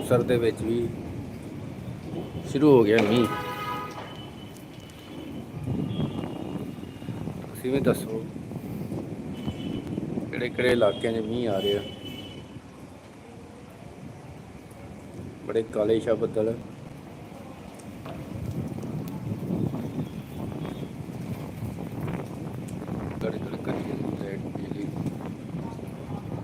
ਮੁਕਤਸਰ ਦੇ ਵਿੱਚ ਵੀ ਸ਼ੁਰੂ ਹੋ ਗਿਆ ਮੀਂਹ। ਤੁਸੀਂ ਵੀ ਦੱਸੋ ਕਿਹੜੇ ਕਿਹੜੇ ਇਲਾਕਿਆਂ 'ਚ ਮੀਂਹ ਆ ਰਿਹਾ? ਬੜੇ ਕਾਲੇ ਸ਼ਾ ਬੱਦਲ। ਕੜ ਕੜ ਕਰੀ ਜਾਂਦੀ ਲਾਈਟ ਬਿਜਲੀ ਕਾਲਾ ਸ਼ਾ ਬੱਦਲ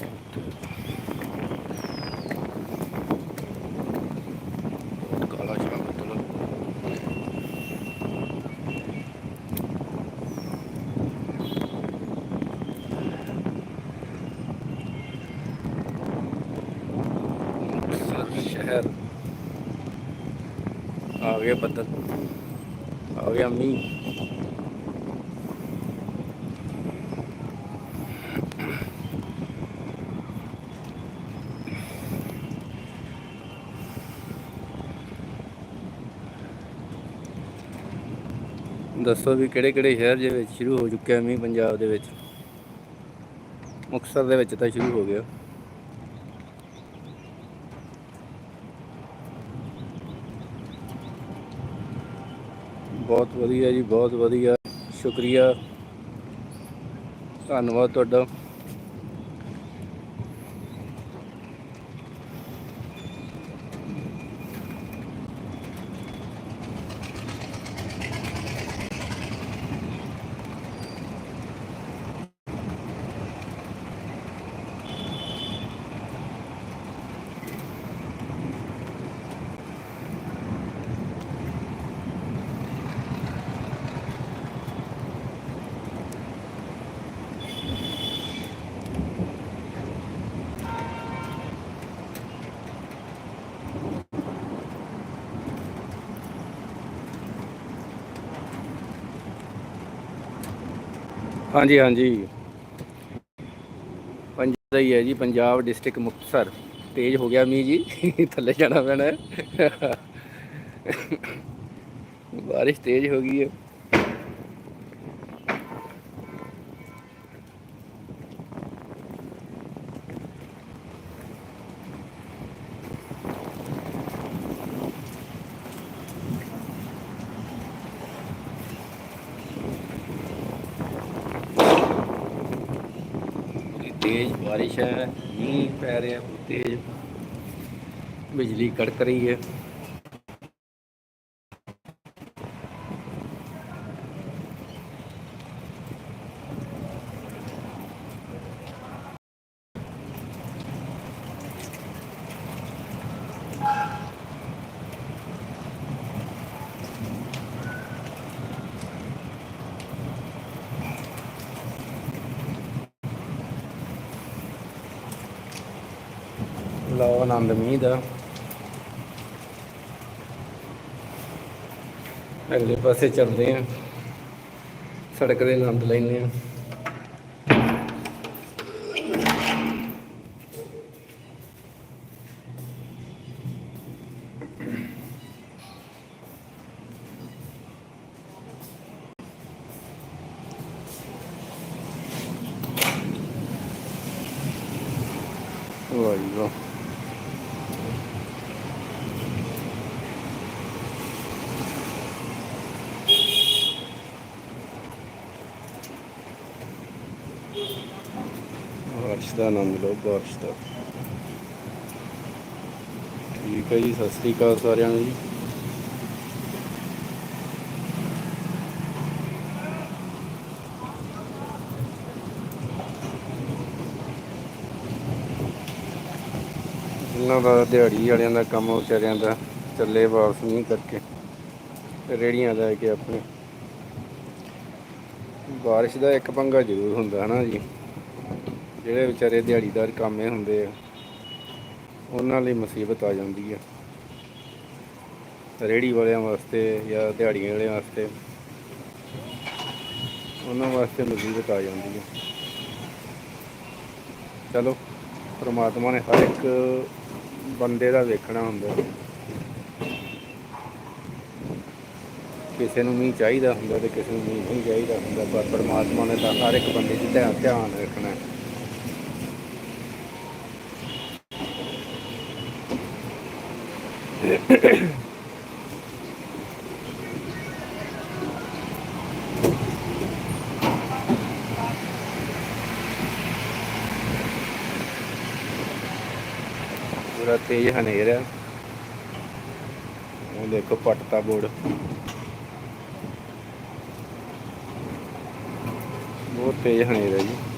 ਮੁਕਤਸਰ ਸ਼ਹਿਰ। ਆ ਗਿਆ ਬੱਦਲ। ਆ ਗਿਆ ਮੀਂਹ। ਦੱਸੋ ਵੀ ਕਿਹੜੇ ਕਿਹੜੇ ਸ਼ਹਿਰ ਦੇ ਵਿੱਚ ਸ਼ੁਰੂ ਹੋ ਚੁੱਕਿਆ ਮੀਂਹ ਪੰਜਾਬ ਦੇ ਵਿੱਚ? ਮੁਕਤਸਰ ਦੇ ਵਿੱਚ ਤਾਂ ਸ਼ੁਰੂ ਹੋ ਗਿਆ। ਬਹੁਤ ਵਧੀਆ ਜੀ, ਬਹੁਤ ਵਧੀਆ। ਸ਼ੁਕਰੀਆ। ਧੰਨਵਾਦ ਤੁਹਾਡਾ। ਹਾਂਜੀ ਹਾਂਜੀ। ਪੰਜਾਬ ਦਾ ਹੀ ਹੈ ਜੀ, ਪੰਜਾਬ ਡਿਸਟ੍ਰਿਕਟ ਮੁਕਤਸਰ। ਤੇਜ਼ ਹੋ ਗਿਆ ਮੀਂਹ ਜੀ, ਥੱਲੇ ਜਾਣਾ ਪੈਣਾ। ਬਾਰਿਸ਼ ਤੇਜ਼ ਹੋ ਗਈ ਹੈ। ਤੇਜ਼ ਬਾਰਿਸ਼ ਹੈ ਮੀਂਹ ਪੈ ਰਿਹਾ ਤੇਜ਼ ਬਿਜਲੀ ਕੜਕ ਰਹੀ ਹੈ। ਲਓ ਆਨੰਦ ਮੀਂਹ ਦਾ। ਅਗਲੇ ਪਾਸੇ ਚੱਲਦੇ ਆ ਸੜਕ ਦੇ ਆਨੰਦ ਲੈਂਦੇ ਆ ਵਾਹ ਬਾਰਿਸ਼ ਦਾ ਆਨੰਦ ਲਓ ਬਾਰਿਸ਼ ਦਾ ਠੀਕ ਹੈ ਜੀ, ਸਤਿ ਸ੍ਰੀ ਅਕਾਲ ਸਾਰਿਆਂ ਨੂੰ ਜੀ। ਇਹਨਾਂ ਦਾ ਦਿਹਾੜੀ ਵਾਲਿਆਂ ਦਾ ਕੰਮ, ਵਿਚਾਰਿਆਂ ਦਾ ਚੱਲੇ ਵਾਪਸ ਨਹੀਂ ਕਰਕੇ, ਰੇੜੀਆਂ ਲੈ ਕੇ ਆਪਣੇ। ਬਾਰਿਸ਼ ਦਾ ਇੱਕ ਪੰਗਾ ਜ਼ਰੂਰ ਹੁੰਦਾ ਹੈ ਨਾ ਜੀ। ਜਿਹੜੇ ਵਿਚਾਰੇ ਦਿਹਾੜੀਦਾਰ ਕੰਮੇ ਹੁੰਦੇ ਆ, ਉਹਨਾਂ ਲਈ ਮੁਸੀਬਤ ਆ ਜਾਂਦੀ ਹੈ ਰੇੜੀ ਵਾਲਿਆਂ ਵਾਸਤੇ ਜਾਂ ਦਿਹਾੜੀਆਂ ਵਾਲਿਆਂ ਵਾਸਤੇ ਉਹਨਾਂ ਵਾਸਤੇ ਮੁਸੀਬਤ ਆ ਜਾਂਦੀ ਹੈ ਚਲੋ, ਪ੍ਰਮਾਤਮਾ ਨੇ ਹਰ ਇੱਕ ਬੰਦੇ ਦਾ ਵੇਖਣਾ ਹੁੰਦਾ। ਕਿਸੇ ਨੂੰ ਮੀਂਹ ਚਾਹੀਦਾ ਹੁੰਦਾ ਤੇ ਕਿਸੇ ਨੂੰ ਮੀਂਹ ਨਹੀਂ ਚਾਹੀਦਾ ਹੁੰਦਾ, ਪਰ ਪ੍ਰਮਾਤਮਾ ਨੇ ਤਾਂ ਹਰ ਇੱਕ ਬੰਦੇ 'ਚ ਧਿਆਨ ਧਿਆਨ ਰੱਖਣਾ। ਹੈ। ਪੂਰਾ ਤੇਜ਼ ਹਨੇਰ ਆ। ਉਹ ਦੇਖੋ ਪੱਟਤਾ ਬੋਰਡ ਬਹੁਤ ਤੇਜ਼ ਹਨੇਰ ਹੈ ਜੀ।